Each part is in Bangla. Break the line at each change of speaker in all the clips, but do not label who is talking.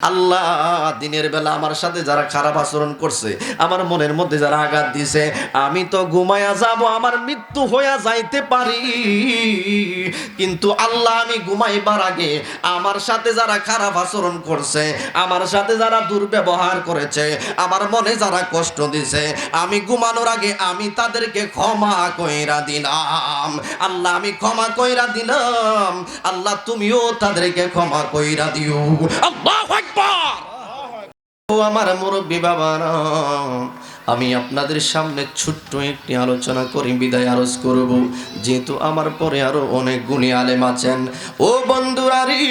আল্লাহ, দিনের বেলা আমার সাথে যারা খারাপ আচরণ করছে, আমার মনের মধ্যে যারা আঘাত দিছে, আমি তো ঘুমায়া যাব, আমার মৃত্যু হইয়া যাইতে পারি। কিন্তু আল্লাহ, আমি ঘুমাইবার আগে আমার সাথে যারা খারাপ আচরণ করছে, আমার সাথে যারা দুর্ব্যবহার করেছে, আমার মনে যারা কষ্ট দিছে, আমি ঘুমানোর আগে আমি তাদেরকে ক্ষমা কইরা দিলাম। আল্লাহ, আমি ক্ষমা কইরা দিলাম। আল্লাহ, তুমিও তাদেরকে ক্ষমা কইরা দিও। আল্লাহু আমার মুরব্বী আমি আপনাদের সামনে ছোট্ট একটি আলোচনা করি, বিদায় আরজ করব। যেহেতু আমার পরে আরও অনেক গুণী আলেম আছেন। ও বন্ধুরারি,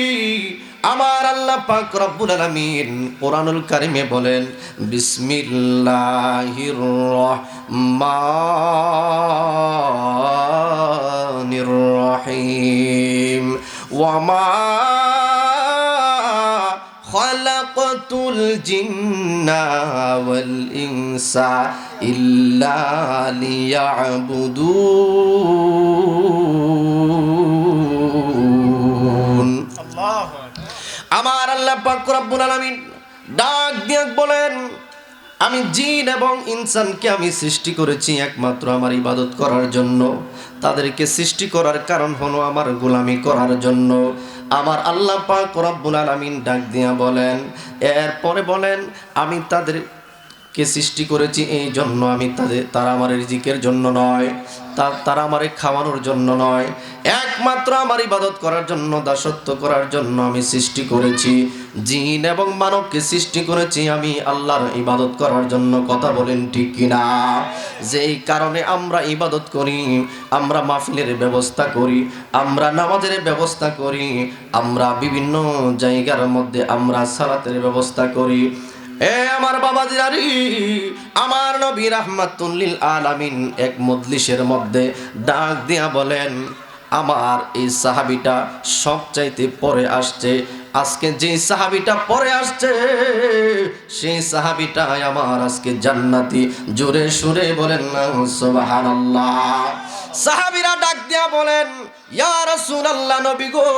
আমার আল্লাহ পাক রব্বুল আলামিন কোরআনুল কারিমে বলেন, বিসমিল্লাহির রহমানির রহিম। ওয়া মা الجن والإنس إلا ليعبدون আমার আল্লাহ পাক রব্বুল আলামিন ডাক দিয়ে বলেন আমি জিন এবং ইনসানকে আমি সৃষ্টি করেছি একমাত্র আমার ইবাদত করার জন্য তাদেরকে সৃষ্টি করার কারণ হলো আমার গোলামি করার জন্য। আমার আল্লাহ পাক রব্বুল আলামিন ডাক দিয়া বলেন, এরপরে বলেন, আমি তাদের কে সৃষ্টি করেছি এই জন্য আমি তাদের, তারা আমার রিজিকের জন্য নয়। তারা আমারে খাওয়ানোর জন্য নয়। একমাত্র আমার ইবাদত করার জন্য, দাসত্ব করার জন্য আমি সৃষ্টি করেছি। জিন এবং মানবকে সৃষ্টি করেছি আমি, আল্লাহর ইবাদত করার জন্য। কথা বলেন ঠিক কিনা? যেই কারণে আমরা ইবাদত করি, আমরা মাহফিলের ব্যবস্থা করি, আমরা নামাজের ব্যবস্থা করি, আমরা বিভিন্ন জায়গার মধ্যে আমরা সালাতের ব্যবস্থা করি। এ আমার বাবা জিরারি আমার নবী রাহমাতুল্লিল আলামিন এক মজলিসের মধ্যে ডাক দিয়া বলেন, আমার এই সাহাবিটা সব চাইতে পরে আসছে। আজকে যে সাহাবিটা পরে আসছে, সেই সাহাবিটাই আমার আজকে জান্নাতি। জোরে সুরে বলেন না সুবহানাল্লাহ। সাহাবিরা ডাক দিয়া বলেন, ইয়া রাসূলুল্লাহ নবী গো,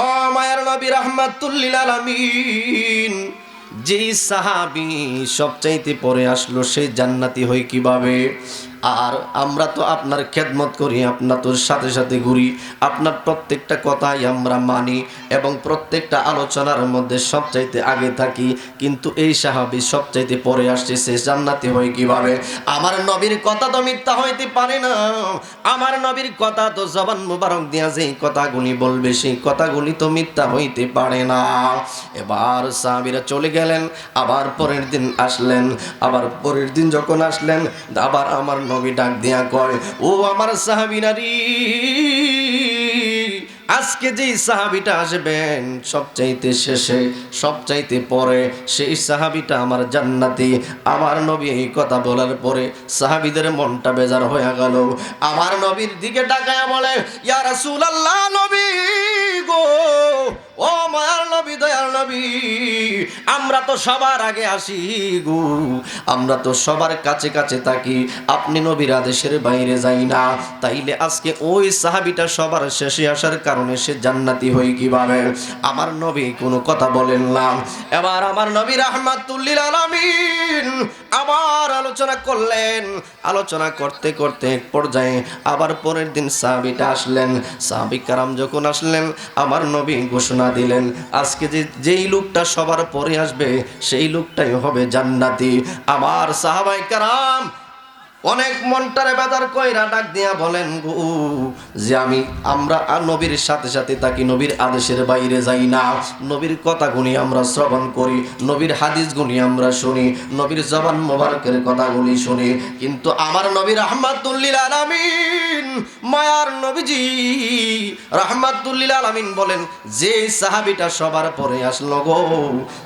ও মায়ের নবী রাহমাতুল্লিল আলামিন যেই সাহাবি সবচাইতে পরে আসলো সে জান্নাতি হয় কীভাবে? আর আমরা তো আপনার খেদমত করি, আপনার তোর সাথে সাথে ঘুরি। আপনার প্রত্যেকটা কথাই আমরা মানি এবং প্রত্যেকটা আলোচনার মধ্যে সবচাইতে আগে থাকি। কিন্তু এই সাহাবি সবচাইতে পরে আসছে, সে জান্নাতি হয় কীভাবে? আমার নবীর কথা তো মিথ্যা হইতে পারে না। আমার নবীর কথা তো জবান মুবারক দিয়া যেই কথাগুলি বলবে, সেই কথাগুলি তো মিথ্যা হইতে পারে না। এবার সাহাবিরা চলে গেলেন, আবার পরের দিন আসলেন, আবার পরের দিন যখন আসলেন, আবার আমার নবী ডাক দিয়া কয়, ও আমার সাহাবিনারি আজকে যেই সাহাবিটা আসবেন, সবচাইতে শেষে, সবচাইতে পরে সেই সাহাবিটা আমার জান্নাতি। আমার নবী এই কথা বলার পরে সাহাবিদের মনটা বেজার হয়ে গেল। আমার নবীর দিকে ডাকায়া বলে, ইয়া রাসূলুল্লাহ নবী গো ও মায়ার নবী, দয়ার নবী, আমরা তো সবার আগে আসি গো। আমরা তো সবার কাছে কাছে থাকি, আপনি নবীর আদেশের বাইরে যাই না। তাইলে আজকে ওই সাহাবিটা সবার শেষে আসার কারণে সে জান্নাতি হই কীভাবে? আমার নবী কোনো কথা বলেন না। এবার আমার নবী রাহমাতুল্লিল আলামিন আবার আলোচনা করলেন। আলোচনা করতে করতে এক পর্যায়ে আবার পরের দিন সাহাবিটা আসলেন। সাহাবি কারাম যখন আসলেন, আমার নবী ঘোষণা দিলেন, আজকে যে, যেই লোকটা সবার পরে আসবে, সেই লোকটাই হবে জান্নাতি। আমার সাহাবাই কারাম অনেক মনটারে বেদার কইরা ডাক দিয়া বলেন, গো, যে আমি, আমরা আর নবীর সাথে সাথে থাকি, নবীর আদেশের বাইরে যাই না। নবীর কথাগুলি আমরা শ্রবণ করি, নবীর হাদিস গুনি আমরা শুনি, নবীর জবান মোবারকের কথাগুলি শুনি। কিন্তু আমার নবীর রহমাতুল্লিল আলামিন, মায়ার নবীজি রহমাতুল্লিল আলামিন বলেন, যে সাহাবিটা সবার পরে আসলো গো,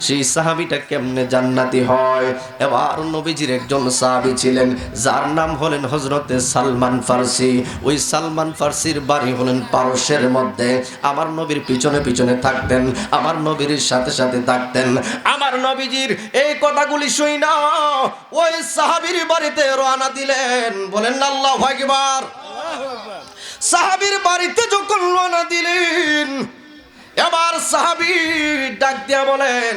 সেই সাহাবিটা কেমনে জান্নাতি হয়? এবার নবীজির একজন সাহাবি ছিলেন, যার নাম হলেন হজরতে সালমান ফার্সি। ওই সালমান ফার্সির বাড়ি হলেন পারস্যের মধ্যে। আমার নবীর পিছনে পিছনে থাকতেন, আমার নবীর সাথে সাথে থাকতেন। আমার নবীজির এই কথাগুলি শুই না ওই সাহাবির বাড়িতে রওনা দিলেন। বলেন আল্লাহ একবার সাহাবির বাড়িতে যখন রওনা দিলেন, এবার সাহাবি ডাক দিয়া বলেন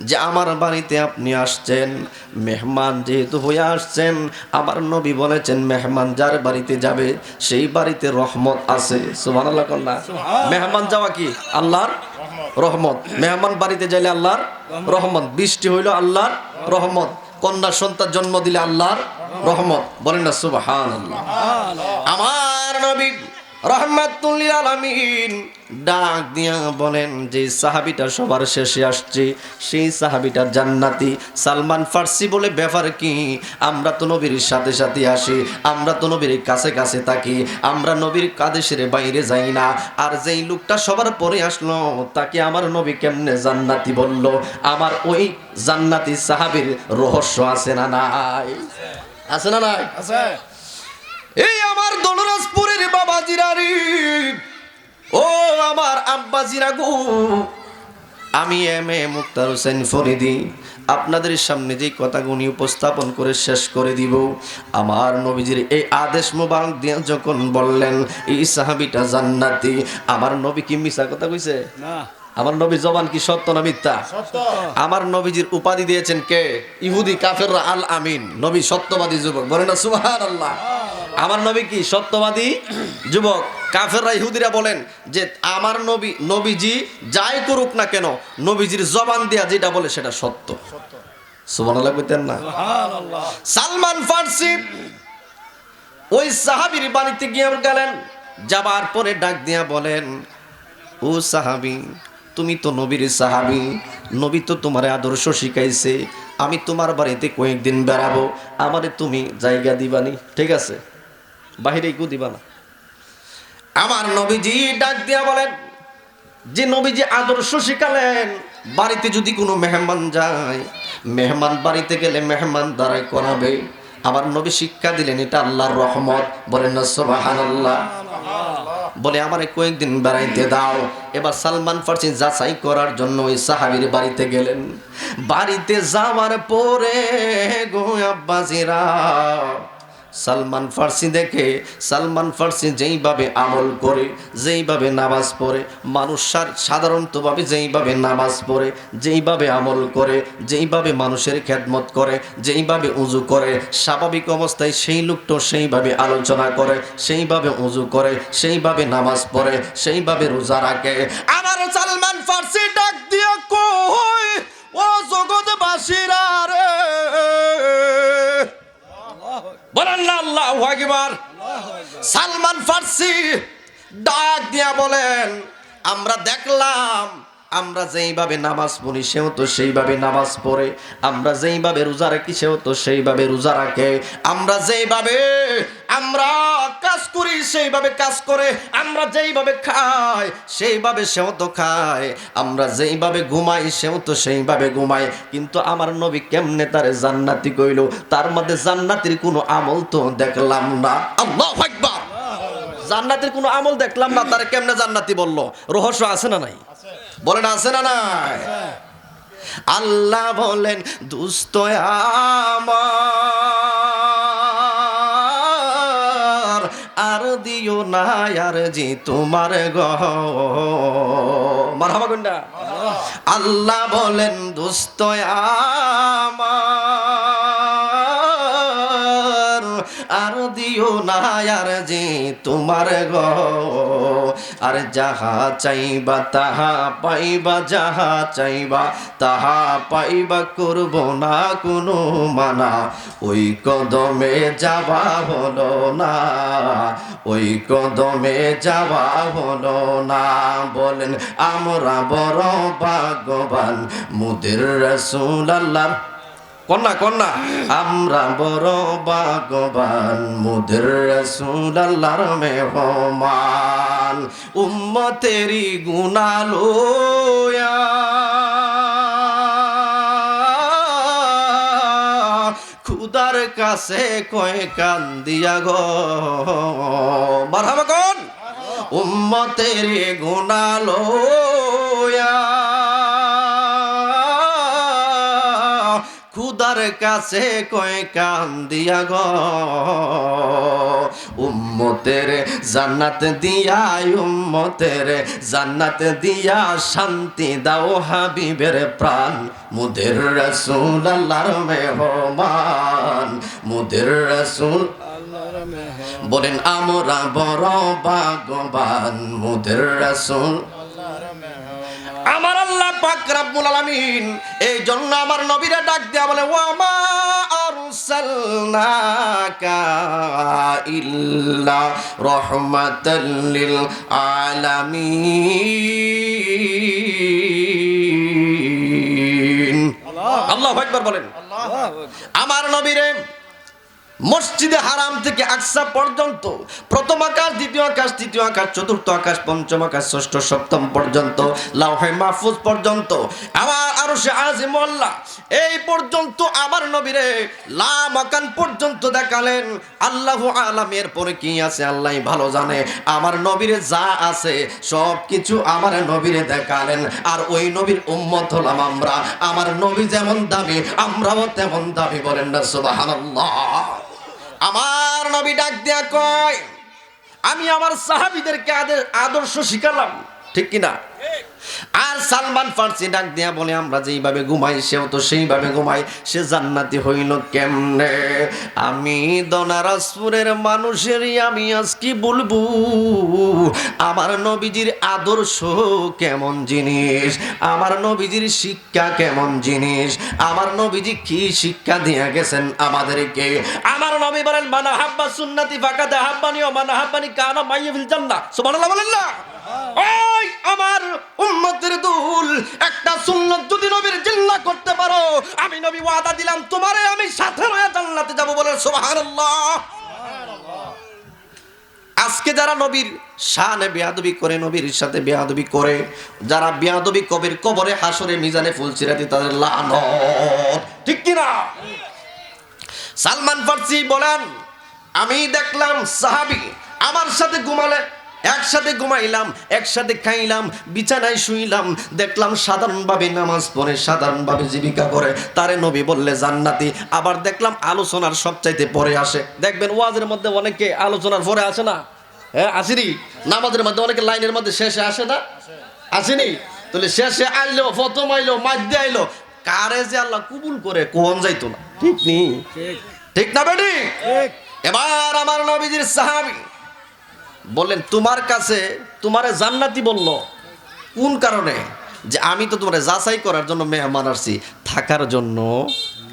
যে আমার বাড়িতে আপনি আসছেন মেহমান যেহেতু হয়ে আসছেন আমার নবী বলেছেন মেহমান যার বাড়িতে যাবে সেই বাড়িতে রহমত আছে। সুবহানাল্লাহ কন্যা মেহমান যাওয়া কি? আল্লাহর রহমত। মেহমান বাড়িতে যাইলে আল্লাহর রহমত। বৃষ্টি হইল আল্লাহর রহমত। কন্যা সন্তান জন্ম দিলে আল্লাহর রহমত। বলেন না সুবহানাল্লাহ। আমার নবী রহমাতুল্লিল আলামিন ডাক দিয়া বলেন যে সাহাবিটা সবার শেষে আসছে সেই সাহাবিটা জান্নাতি। সালমান ফার্সি বলে ব্যাপার কি? আমরা তো নবীর সাথে সাথে আসি আমরা তো নবীর কাছে কাছে থাকি আমরা নবীর কাদেশের বাইরে যাই না। আর যেই লোকটা সবার পরে আসলো তাকে আমার নবী কেমনে জান্নাতি বলল? আমার ওই জান্নাতি সাহাবির রহস্য আছে না নাই? আছে না নাই?
আছে।
এই আমার বাবা জিরারি ও আমার আব্বা জিরাগু আমি এম এ মুক্তার হোসেন ফরিদি। আপনাদের সামনে যে কথাগুলি উপস্থাপন করে শেষ করে দিব আমার নবীজির এই আদেশ মোবারক দিয়ে যখন বললেন এই সাহাবিটা জান্নাতি আমার নবী কি মিশা কথা কইছে?
না।
আমার নবী জবান কি সত্য না মিথ্যা? আমার নবীজির উপাধি দিয়েছেন কে? ইহুদি কাফের আল আমিন নবী সত্যবাদী যুবক বলে না সুহান আল্লাহ আমার নবী কি সত্যবাদী? যুবক কাফেররা ইহুদিরা বলেন যে আমার নবী নবীজি যাই করুক না কেন নবীজির জবান দেয়া যেটা বলে সেটা সত্য। কইতেন না? সালমান ফার্সি ওই সাহাবির বাড়িতে গিয়ে গেলেন যাবার পরে ডাক দিয়া বলেন ও সাহাবি তুমি তো নবীর সাহাবি নবী তো তোমার আদর্শ শিখাইছে আমি তোমার বাড়িতে কয়েকদিন বেড়াবো আমারে তুমি জায়গা দিবানি ঠিক আছে? বাহিরে কেউ দিবা না। আমার নবীজি ডাক দিয়া বলেন, যে নবীজি আদর্শ শিখালেন, বাড়িতে যদি কোনো মেহমান যায়, মেহমান বাড়িতে গেলে মেহমান দ্বারাই করাবে। আমার নবী শিক্ষা দিলেন, এটা আল্লাহর রহমত। বলেন না বলে, আমারে কয়েকদিন বেড়াইতে দাও। এবার সালমান ফার্সি যাচাই করার জন্য ওই সাহাবির বাড়িতে গেলেন। বাড়িতে যাওয়ার পরে গো আব্বাজিরা সালমান ফার্সি দেখে, সালমান ফার্সি যেইভাবে আমল করে, যেইভাবে নামাজ পড়ে, মানুষ সাধারণতভাবে যেইভাবে নামাজ পড়ে, যেইভাবে আমল করে, যেইভাবে মানুষের খেদমত করে, যেইভাবে উজু করে, স্বাভাবিক অবস্থায় সেই লোকটা সেইভাবে আলোচনা করে, সেইভাবে উজু করে, সেইভাবে নামাজ পড়ে, সেইভাবে রোজা রাখে। আমার সালমান ফার্সি ডাক দিয়ে আল্লাহ আকবার সালমান ফার্সি। ডাক দিয়া বলেন আমরা দেখলাম আমরা যেইভাবে নামাজ পড়ি, সেও তো সেইভাবে নামাজ পড়ে। আমরা যেইভাবে রোজা রাখি, সেও তো সেইভাবে রোজা রাখে। আমরা যেইভাবে আমরা কাজ করি, সেইভাবে কাজ করে। আমরা যেইভাবে খাই, সেইভাবে সেও তো খায়। আমরা যেইভাবে ঘুমাই, সেও তো সেইভাবে ঘুমায়। কিন্তু আমার নবী কেমনে তারে জান্নাতি কইল? তার মধ্যে জান্নাতির কোনো আমল তো দেখলাম না। আল্লাহ জান্নাতের কোনো আমল দেখলাম না, তার কেমনে জান্নাতি বলল? রহস্য আছে না নাই? বলেন, আছে না নাই? আল্লাহ বলেন আমার, আর দিও না আর জি তোমার গহ কন্যা আল্লাহ বলেন আমার, আর দিও না আর জি তোমার গো আর যাহা চাইবা তাহা পাইবা, যাহা চাইবা তাহা পাইবা, করব না কোনো মানা। ওই কদমে যাবা হলো না, ওই কদমে যাওয়া হলো না। বলেন, আমরা বড় ভাগ্যবান মুদের রসুল আল্লাহ কন্যা কন্যা। আমরা বড় ভাগবান মুদের রসুল আল্লাহর মেহমান উম্মতেরি গুনালোয়া খুদার কাছে কয় কান্দিয়া গো। মারহাবা কোন? উম্মতেরি গুনালোয়া কাছে কয় কান দিয়া গ। উম্মতের জান্নাত দিয়া, উম্মতের জান্নাত দিয়া শান্তি দাও হাবিবের প্রাণ। মুদের রসুল আল্লাহর মেহমান, মুদের রসুল বলেন, আমরা বড় ভাগবান মুদের রসুল। আমার আল্লাহ পাক রাব্বুল আলামিন এই জন্য আমার নবীরা ডাক দেয়া বলে ওয়া মা আরসালনাকা ইল্লা রাহমাতাল লিল আলামিন। আল্লাহু আকবার। বলেন। আমার নবীরে মসজিদে হারাম থেকে আকসা পর্যন্ত, প্রথম আকাশ, দ্বিতীয় আকাশ, তৃতীয় আকাশ, চতুর্থ আকাশ, পঞ্চম আকাশ, ষষ্ঠ, সপ্তম পর্যন্ত, লাউহে মাহফুজ পর্যন্ত। আবার আরও সে আজিমল্লা এই পর্যন্ত আমার নবীরে লা মাকান পর্যন্ত দেখালেন। আল্লাহ আলামের পরে কি আছে আল্লাহ ভালো জানে। আমার নবীরে যা আছে, সব কিছু আমার নবীরে দেখালেন। আর ওই নবীর উম্মত হলাম আমরা। আমার নবী যেমন দাবি আমরাও তেমন দাবি বলেন না, সুবহানাল্লাহ। আমার নবী ডাক দেয়া কয় আমি আমার সাহাবিদেরকে আদে- আদর্শ শিখালাম ঠিক কিনা? আর সালমান ফার্সি ডাক দিয়া বলে, আমরা যেইভাবে ঘুমাই, সেও তো সেইভাবে ঘুমাই সে জান্নাতি হইল কেমনে? আমি দনারাজপুরের মানুষেরই, আমি আজকে বলব? আমার নবীজির আদর্শ কেমন জিনিস? আমার নবীজির শিক্ষা কেমন জিনিস? আমার নবীজি কি শিক্ষা দিয়ে গেছেন আমাদেরকে? আমার নবী বলেন মানা হাব্বা সুন্নাতি ফাকাতে হাব্বানি ও মানা হাব্বানি কানা মাইয়াফিল জান্নাহ। সুবহানাল্লাহ বলেন না। ওই আমার উম্মতের দুল, একটা সুন্নত যদি নবীর জিল্লা করতে পারো, আমি নবী ওয়াদা দিলাম, তোমারে আমি সাথে রয়ে জান্নাতে যাব বলে, সুবহানাল্লাহ। আজকে যারা নবীর শানে বেয়াদবি করে, নবীর সাথে বেয়াদবি করে, যারা বেয়াদবি কবির কবরে, হাসরে, মিজানে ফুলছিরাতি তাদের লানত। ঠিক কিনা? সালমান ফার্সি বলেন, আমি দেখলাম সাহাবি আমার সাথে ঘুমালে একসাথে ঘুমাইলাম একসাথে খাইলাম বিছানায় শুইলাম দেখলাম সাধারণভাবে নামাজ পড়ে সাধারণভাবে জীবিকা করে। তারে নবী বললে জান্নাতি। আবার দেখলাম আলোচনার সবচাইতে পরে আসে। দেখবেন ওয়াজের মধ্যে অনেকে আলোচনার পরে আসে না? হ্যাঁ আসেনি? নামাজের মধ্যে অনেকে লাইনের মধ্যে শেষে আসে না? আসেনি? তাহলে শেষে আইলো প্রথম আইলো মাধ্যে আইলো। কারে যে আল্লাহ কুবুল করে কোন যাইতো না? ঠিক নেই। ঠিক। না বেটি? এবার আমার নবীজির সাহাবি বললেন, তোমার কাছে তোমারে জান্নাতি বলল। কোন কারণে? যে আমি তো তোমার যাচাই করার জন্য মেহমান আসছি, থাকার জন্য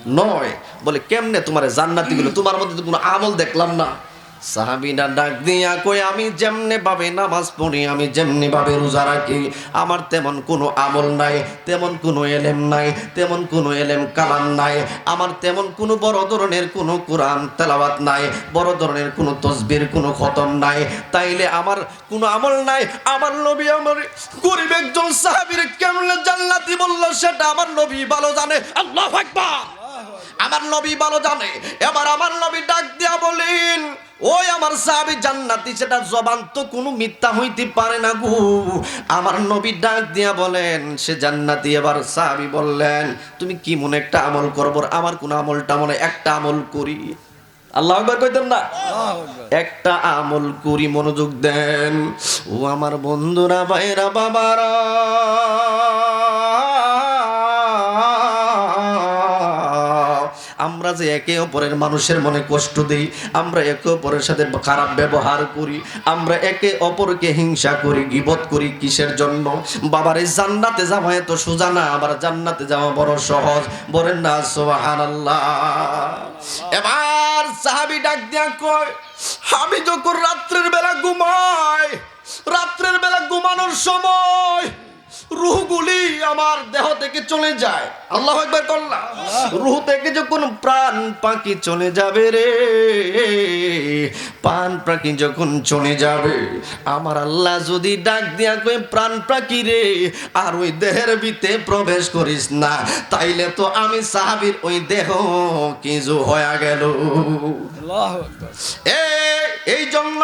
নয়। বলে, কেমনে তোমার জান্নাতি গুলো তোমার মধ্যে তো কোনো আমল দেখলাম না। সাহাবিনা ডাক দিয়া কই আমি যেমনে ভাবে নামাজ পড়ি, আমি যেমনি ভাবে রোজা রাখি, আমার তেমন কোনো আমল নাই, তেমন কোনো এলেম নাই, তেমন কোনো এলেম কালাম নাই, আমার তেমন কোনো বড় ধরনের কোনো কোরআন তেলাওয়াত নাই, বড় ধরনের কোনো তসবির, কোনো খতম নাই, তাইলে আমার কোনো আমল নাই, আমার নবী আমার গরিব একজন সাহাবীর কেমনে জান্নাতি বলল, সেটা আমার নবী ভালো জানে। আল্লাহ আকবার। আমার নবী ভালো জানে। এবার আমার নবী ডাক দিয়া বলেন ওই আমার সাহাবী জান্নাতি সেটা জবান তো কোনো মিথ্যা হইতে পারে না গু। আমার নবী ডাক দিয়া বলেন সে জান্নাতি। এবার সাহাবী বললেন তুমি কি মনে একটা আমল করব? আমার কোন আমলটা মনে একটা আমল করি। আল্লাহ একবার কইতেন না? একটা আমল করি মনোযোগ দেন। ও আমার বন্ধুরা ভাইরা বাবারা। যে একে অপরের মানুষের মনে কষ্ট দেই, আমরা একে অপরের সাথে খারাপ ব্যবহার করি, আমরা একে অপরকে হিংসা করি, গিবত করি কিসের জন্য? বাবার এই জান্নাতে যাওয়া এত সোজা না, আবার জান্নাতে যাওয়া বড় সহজ। বলেন না, সুবহানাল্লাহ। এবার সাহাবি ডাক দিয়া কয়, আমি যখন রাত্রের বেলা ঘুমাই, রাত্রের বেলা ঘুমানোর সময় রুহগুলি আমার দেহ থেকে চলে যায়। আল্লাহ একবার করলাম রুহ থেকে যখন প্রাণ পাখি চলে যাবে রে প্রাণ পাখি যখন চলে যাবে আমার আল্লাহ যদি ডাক দিয়া কই প্রাণ পাখি রে আর ওই দেহের ভিতরে প্রবেশ করিস না তাইলে তো আমি সাহাবীর ওই দেহ কিছু হয়ে গেল। এ এই জন্য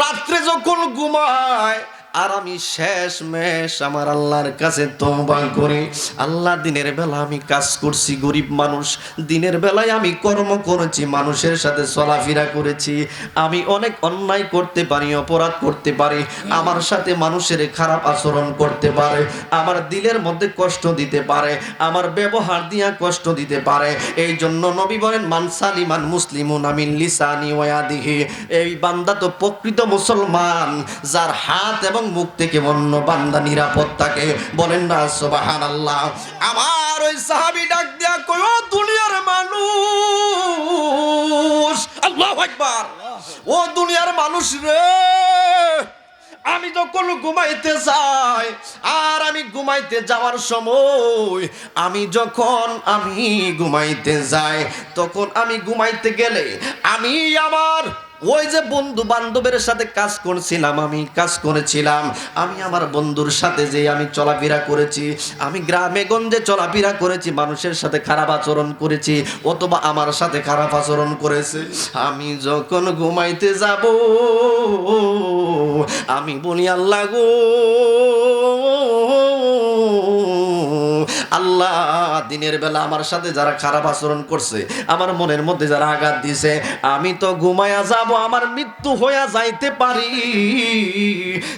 রাত্রে যখন ঘুমায় আর আমি শেষ মেশ আমার আল্লাহর কাছে তওবা করি। আল্লাহ, দিনের বেলা আমি কাজ করছি, গরিব মানুষ। দিনের বেলায় আমি কর্ম করেছি, মানুষের সাথে চলাফেরা করেছি। আমি অনেক অন্যায় করতে পারি, অপরাধ করতে পারি। আমার সাথে মানুষের খারাপ আচরণ করতে পারে। আমার দিলের মধ্যে কষ্ট দিতে পারে। আমার ব্যবহার দিয়া কষ্ট দিতে পারে। এই জন্য নবী বলেন মানসালিমান মুসলিমুন আমিন লিসানি ওয়াদিহি। এই বান্দা তো প্রকৃত মুসলমান, যার হাত এবং মুখ থেকে অন্য বান্দা নিরাপদ থাকে। বলেন না, সুবহানাল্লাহ। আমার ওই সাহাবী ডাক দিয়া কই দুনিয়ার মানুষ, আল্লাহু আকবার, ও দুনিয়ার মানুষ রে, আমি যখন ঘুমাইতে যাই, আর আমি ঘুমাইতে যাওয়ার সময়, আমি যখন আমি ঘুমাইতে যাই, তখন আমি ঘুমাইতে গেলে, আমি আমার ওই যে বন্ধু বান্ধবের সাথে কাজ করছিলাম, আমি কাজ করেছিলাম। আমি আমার বন্ধুর সাথে যে আমি চলাফেরা করেছি, আমি গ্রামে গঞ্জে চলাফেরা করেছি, মানুষের সাথে খারাপ আচরণ করেছি, অথবা আমার সাথে খারাপ আচরণ করেছে। আমি যখন ঘুমাইতে যাব, আমি বলি, আল্লাহ গো আল্লাহ, দিনের বেলা আমার সাথে যারা খারাপ আচরণ করছে, আমার মনের মধ্যে যারা আঘাত দিছে, আমি তো ঘুমায়া যাব, আমার মৃত্যু হইয়া যাইতে পারি।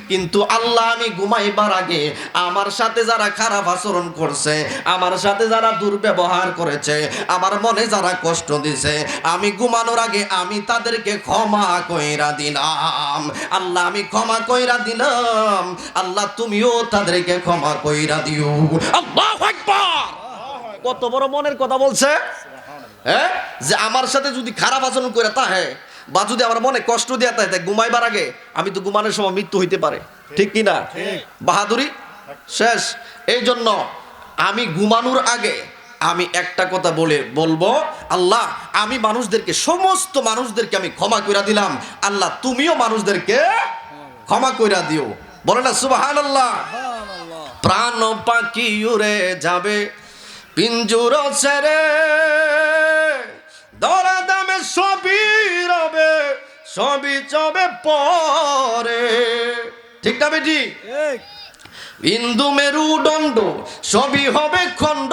কিন্তু আল্লাহ, আমি ঘুমাইবার আগে আমার সাথে যারা খারাপ আচরণ করছে, আমার সাথে যারা দুর্ব্যবহার করেছে, আমার মনে যারা কষ্ট দিছে, আমি ঘুমানোর আগে আমি তাদেরকে ক্ষমা কইরা দিলাম। আল্লাহ, আমি ক্ষমা কইরা দিলাম। আল্লাহ, তুমিও তাদেরকে ক্ষমা কইরা দিও। আল্লাহ! আকবার। কত বড় মনের কথা বলছে? হ্যাঁ? যে আমার সাথে যদি খারাপ আচরণ করে তা হ্যাঁ বা যদি আমার মনে কষ্ট দেয়া তাই তাই ঘুমাইবার আগে আমি তো ঘুমানোর সময় মৃত্যু হইতে পারে। ঠিক। কি না? বাহাদুরি? শেষ। এই জন্য আমি ঘুমানোর আগে আমি একটা কথা বলে বলব আল্লাহ আমি মানুষদেরকে সমস্ত মানুষদেরকে আমি ক্ষমা কইরা দিলাম। আল্লাহ তুমিও মানুষদেরকে ক্ষমা কইরা দিও। বলে না সুবাহান আল্লাহ প্রাণ পাখি উড়ে যাবে পিঞ্জুর ছেড়ে। দরা দামে সবই রবে সবই চবে পরে। ঠিক না বেটি? ইন্দু মেরুদণ্ড সবই হবে খণ্ড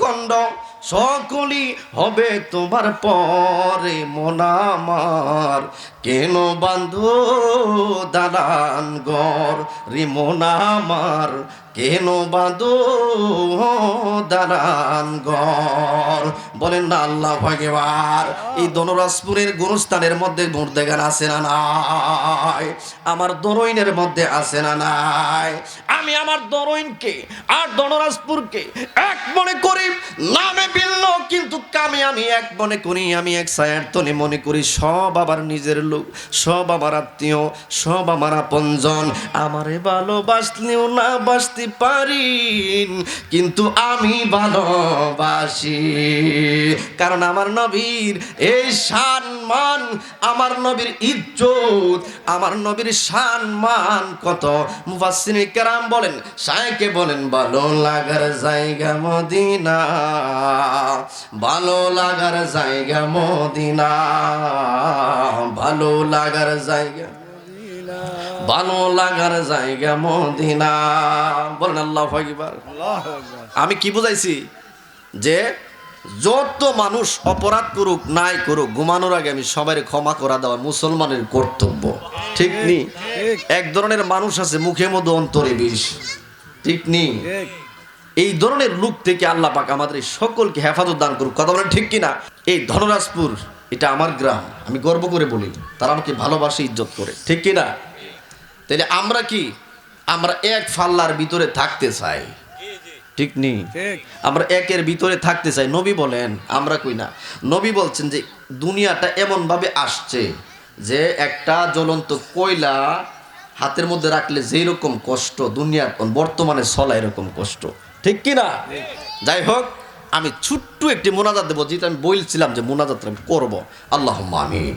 খণ্ড সকলি হবে তোমার পরে। মনামার কেন বান্ধ দালান গর রে মনামার কেন বাঁধ দালান গর বলেন না আল্লাহ ভগবান এই দনরাজপুরের গুরুস্থানের মধ্যে ঘুরতে গান আছে না নাই? আমার দরইনের মধ্যে আছে না নাই? আমি আমার দরইনকে আর দনরাজপুরকে এক মনে করি, নামে ভিন্ন, কিন্তু কামে আমি এক মনে করি, আমি এক সায়ার তনে মনে করি, সব আবার নিজের লোক, সব আমার আত্মীয়, সব আমার আপনজন। আমারে ভালোবাসলেও না বাসতে পারি কিন্তু আমি ভালোবাসি। কারণ আমার নবীর এই সম্মান, আমার নবীর ইজ্জত, আমার নবীর সম্মান কত। মুফাসসির কেরাম বলেন সাইকে বলেন, ভালো লাগার জায়গা মদিনা, ভালো লাগার জায়গা মদিনা, ভালো লাগার জায়গা ভালো লাগার জায়গা মদিনা। বলেন আল্লাহ আমি কি বুঝাইছি? যে যত মানুষ অপরাধ করুক নাই করুক ঘুমানোর আগে আমি সবাই ক্ষমা করা দেওয়া মুসলমানের কর্তব্য। ঠিক নি? এক ধরনের মানুষ আছে মুখে মধ্যে অন্তরে বিষ। ঠিক নি? এই ধরনের লোক থেকে আল্লাহ পাক আমাদের সকলকে হেফাজত দান করুক। কথা বলেন ঠিক কিনা? এই ধনরাজপুর এটা আমার গ্রাম আমি গর্ব করে বলি তারা আমাকে ভালোবাসে ইজ্জত করে। ঠিক কিনা? তাহলে আমরা কি? আমরা এক ফাল্লার ভিতরে থাকতে চাই। ঠিক নেই আমরা একের ভিতরে থাকতে চাই। নবী বলেন আমরা কই না? নবী বলছেন যে দুনিয়াটা এমন ভাবে আসছে যে একটা জ্বলন্ত কয়লা হাতের মধ্যে রাখলে যেই রকম কষ্ট দুনিয়ার বর্তমানে চলা এরকম কষ্ট। ঠিক কি না যাই হোক আমি ছোট্ট একটি মোনাজাত দেবো যেটা আমি বলছিলাম যে মোনাজাত আমি করব। আল্লাহ আমিন।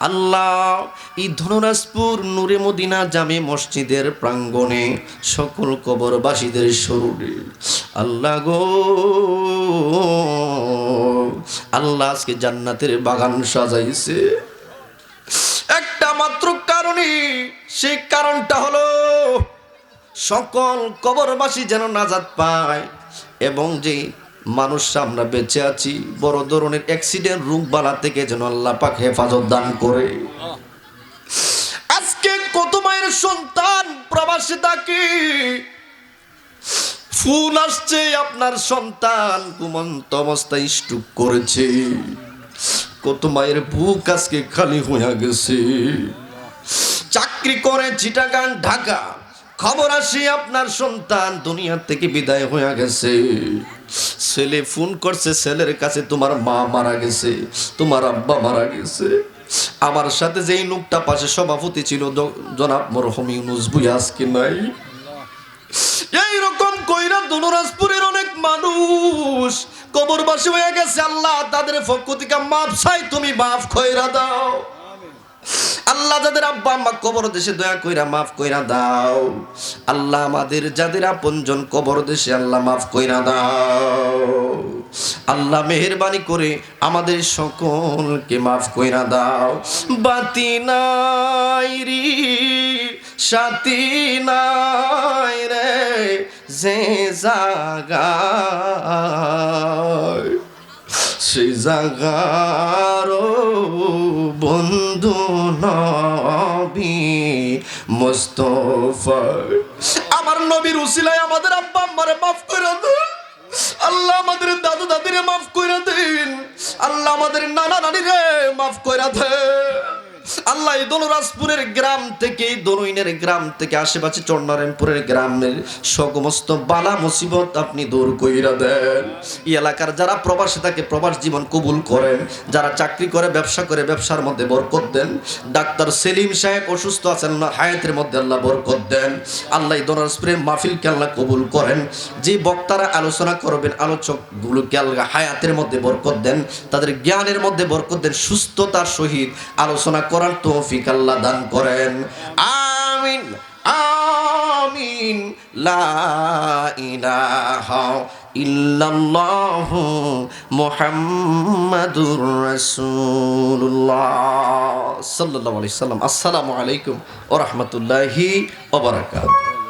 আল্লাহ, এই ধনুরাজপুর নূরে মদিনা জামে মসজিদের প্রাঙ্গণে সকল কবরবাসীদের স্মরণে আল্লাহ গো, আল্লাহ আজকে জান্নাতের বাগান সাজাইছে। একটা মাত্র কারণে সেই কারণটা হলো সকল কবরবাসী যেন নাজাত পায় এবং যে মানুষ আমরা বেঁচে আছি। বড় ধরনের অ্যাক্সিডেন্ট রোগবালা থেকে যেন আল্লাহ পাক হেফাজত দান করে। আজকে কত মায়ের সন্তান প্রবাসে থাকে। ফুল আসছে, আপনার সন্তান ঘুমন্ত অবস্থায় স্টুক করেছে। কত মায়ের বুক আজকে খালি হয়ে গেছে। চাকরি করে চিটাগাং, ঢাকা। খবর আসি, আপনার সন্তান দুনিয়া থেকে বিদায় হয়ে গেছে। ছেলে ফোন করছে, ছেলের কাছে তোমার মা মারা গেছে, তোমার আব্বা মারা গেছে। আমার সাথে যেই লোকটা পাশে সভাপতি ছিল জনাব মরহম ইউনুস বুই আজকে নাই। এইরকম কইরা দনুরাজপুরের অনেক মানুষ কবরবাসী হয়ে গেছে, আল্লাহ তাদের পক্ষ থেকে মাফ চাই, তুমি মাফ কইরা দাও। আল্লাহ যাদের আব্বা আম্মা কবর দেশে দয়া কইরা মাফ কইরা দাও। আল্লাহ আমাদের যাদের আপনজন কবর দেশে আল্লাহ মাফ কইরা দাও। আল্লাহ মেহেরবানি করে আমাদের সকলকে মাফ কইরা দাও। বাতি নাই রে, সাথী নাই রে, যে জাগায়, সেই জাগার বন্ধু নবি মোস্তফা আমার নবীর উসিলায় আমাদের আব্বা আম্মারে মাফ করে দেন। আল্লাহ আমাদের দাদু দাদিরে মাফ করে দিন। আল্লাহ আমাদের নানা নানিরে মাফ করে দেন। আল্লাহ এই দনুরাজপুরের গ্রাম থেকে, এই দনুইনের গ্রাম থেকে, আশেপাশে চন্নারায়ণপুরের গ্রামের সমস্ত বালা মুসিবত আপনি দূর কইরা দেন। এই এলাকার যারা প্রবাসী থাকে, প্রবাস জীবন কবুল করেন, যারা চাকরি করে, ব্যবসা করে, ব্যবসার মধ্যে বরকত দেন, ডাক্তার সেলিম সাহেব অসুস্থ আছেন না হায়াতের মধ্যে আল্লাহ বরকত দেন। আল্লাহ এই দনুরাজপুরের মাহফিলকে আল্লাহ কবুল করেন। যে বক্তারা আলোচনা করবেন, আলোচকগুলোকে আল্লাহ হায়াতের মধ্যে বরকত দেন, তাদের জ্ঞানের মধ্যে বরকত দেন, সুস্থতার সহিত আলোচনা করার তৌফিক আল্লাহ দান করেন। আমিন আমিন, লা ইলাহা ইল্লাল্লাহ মুহাম্মাদুর রাসূলুল্লাহ সাল্লাল্লাহু আলাইহি সাল্লাম আসসালামু আলাইকুম ওয়া রাহমাতুল্লাহি ওয়া বারাকাতুহু।